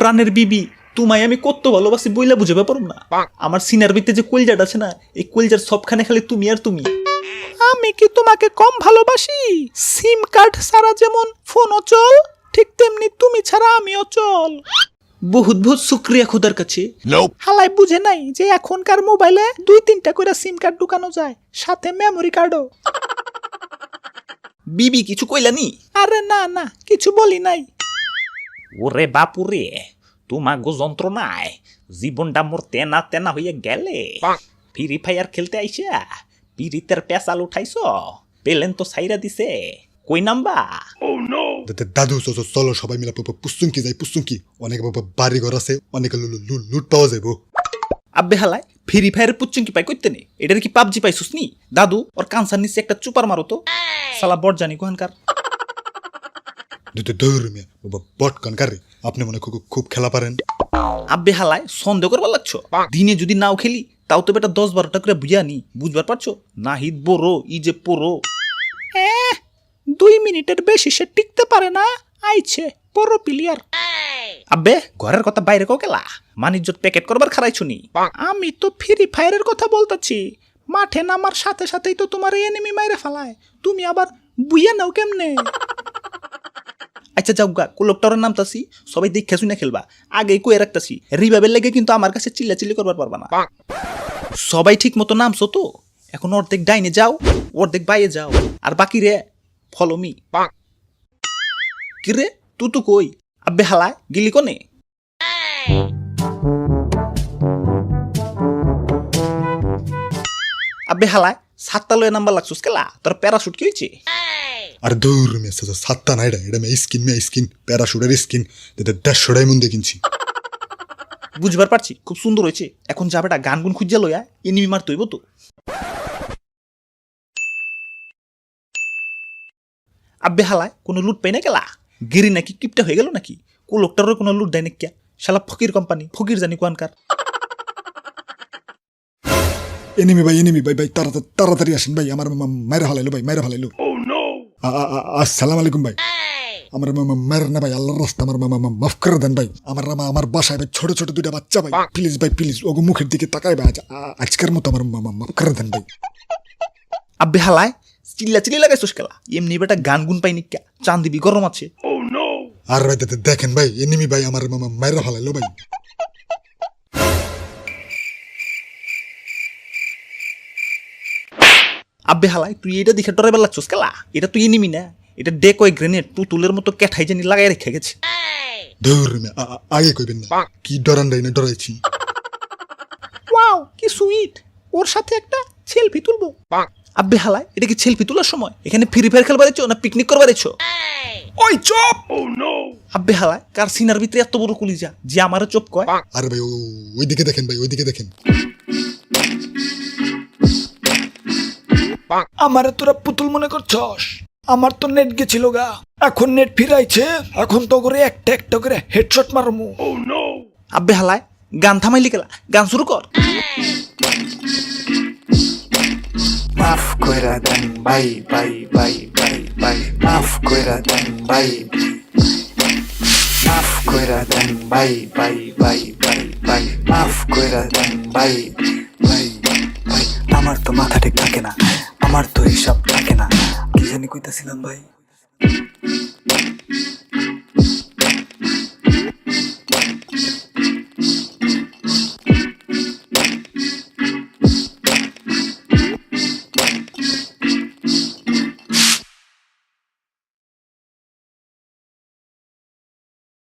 প্রাণের বিবি তোমায় আমি কত ভালোবাসি বইলা বুঝাবে পারো না। আমার সিনার ভিতরে যে কলজাটা আছে না এই কলজার সবখানে খালি তুমি আর তুমি। আমি কি তোমাকে কম ভালোবাসি? সিম কার্ড ছাড়া যেমন ফোন অচল ঠিক তেমনি তুমি ছাড়া আমি অচল বহুত বহুত শুক্রিয়া খুদার কাছে। হালাই বুঝে নাই যে এখনকার মোবাইলে দুই তিনটা করে সিম কার্ড ঢুকানো যায় সাথে মেমরি কার্ডও বিবি কিছু কইলানি আরে না না কিছু বলি নাই। ওরে বাপুরে। তোমাগো যন্ত্রণায় জীবনটা মোর তেনা তেনা হইয়া গেলে ফ্রি ফায়ার খেলতে আইসা পিরিতের পেশাল উঠাইছ পেলেন তো সাইরা দিছে কই নাম্বা দাদু চলো সবাই মিলে পুস্তুঙ্কি যাই পুস্তুঙ্কি অনেক বাড়ি ঘর আছে অনেক লুট পাওয়া যাব আব্বে হালায় ফ্রি ফায়ারের পুচ্চুঙ্কি পাই করতে নে এটার কি পাবজি পাইছুস নি দাদু ওর কানসার নিচে একটা চুপার মারো তো সালা বট জানি কোহানকার দৌড় মিয়া বাবা বট কানকারে আপনি মনে খুব খুব খেলা পারেন। আব্বে হালায়, সন্দেহ করবার লাগছো? দিনে যদি নাও খেলি, তাও তো বেটা দশ বারোটা করে বুঝা নি বুঝবার পারছ? নাহিদ বড়ো, ই যে পড়ো। দুই মিনিটের বেশি সে টিকতে পারে না। আইছে, বড় প্লেয়ার আব্বে, ঘরের কথা বাইরে কো গেলা মানিজ্জত প্যাকেট করবার খারাইছুনি আমি তো ফ্রি ফায়ারের কথা বলতাছি। মাঠে নামার সাথে সাথেই তো তোমার এনিমি মাইরে ফেলায়। তুমি আবার বুইয়া নাও কেমনে? আচ্ছা যাও গা কুলকটারের নাম তাসি সবাই দেখে শুনে খেলবা। আগেই কয়ে রাখতাছি রিভাবের লেগে কিন্তু আমার কাছে চিল্লা চিল্লি করবার পারবা না। সবাই ঠিক মতো নামছো তো? এখন অর্ধেক ডাইনে যাও অর্ধেক বাইয়ে যাও। আর বাকি রে ফলো মি কি রে তু তু কই? আব্বে হালায় গিলি কনে? আব্বে হালায় সাতটা লয়ে নাম্বার লাগছুস কেলা? তোর প্যারাশুট কি হয়েছে আর দৌড় মিয়া সা- সা- সাতটা না এটা মেয়ে স্কিন মেয়ে স্কিন প্যারাশুটের স্কিন দেড়শো ডায়মন্ড কিনছি। বুঝবার পারছি খুব সুন্দর হয়েছে। এখন যাবেটা গান গুন খুঁজা লইয়া এনিমি মার তৈব তো। আব্বে হালায় কোনো লুট পাই না গেলা? গিরি নাকি কিপটা হয়ে গেল নাকি? কো লোকটারও কোনো লুট দেয় নাকি? শালা ফকির কোম্পানি ফকির জানি কোয়ানকার। এনিমি ভাই এনিমি ভাই ভাই তাড়াতাড়ি তাড়াতাড়ি আসেন ভাই আমার মা- মায়ের হালাইলো ভাই মায়ের হালাইলো। আসসালাম আলাইকুম ভাই। আমার না ভাই আল্লাহর রাস্তা আমার মামা মাফ করে দেন ভাই। আমার মামা আমার বাসায় ভাই ছোট ছোট দুইটা বাচ্চা ভাই। প্লিজ ভাই প্লিজ ওগো মুখের দিকে তাকাই ভাই। আজ- আজকের মতো আমার মামা মাফ করে দেন ভাই। আব্বে হালায় চিল্লা চিল্লি লাগাইছোস কেলা? এমনি বেটা গান গুন পাই নিকা চান দিবি গরম আছে। আর ভাই দেখেন ভাই এনিমি ভাই আমার মামা মায়ের হালাইলো ভাই। আব্বে হালাই তুই এটা দেখে ডরাইবার লাগছোস কেলা? এটা তুই নিবি না। এটা ডে কয় গ্রেনেড পুতুলের মতো ক্যাঠাই জানি লাগাই রেখে গেছে। ধর আগে কইবেন না। কি ডরান ডাই না ডরাইছি। ওয়াও কি সুইট। ওর সাথে একটা সেলফি তুলবো। আব্বে হালায় এটা কি সেলফি তোলার সময়? এখানে ফ্রি ফায়ার খেলবার এছো না পিকনিক করবার এছো ওই চপ! আব্বে হালায় কার সিনার ভিতরে এত বড় কুলিজা? যে আমারও চপ কয়। আর ভাই ও- ওইদিকে দেখেন ভাই ওইদিকে দেখেন। আমারে তোরা পুতুল মনে করছস আমার তো নেট গেছিল গা এখন নেট ফিরাইছে এখন তো করে একটা একটা করে হেডশট মারমু আব্বে হালায় গান থামাইলি গেলা গান শুরু কর মাফ কইরা দেন বাই বাই বাই বাই বাই মাফ কইরা দেন বাই মাফ কইরা দেন বাই বাই বাই বাই বাই মাফ কইরা দেন বাই বাই বাই আমার তো মাথা থাকে না ভাই।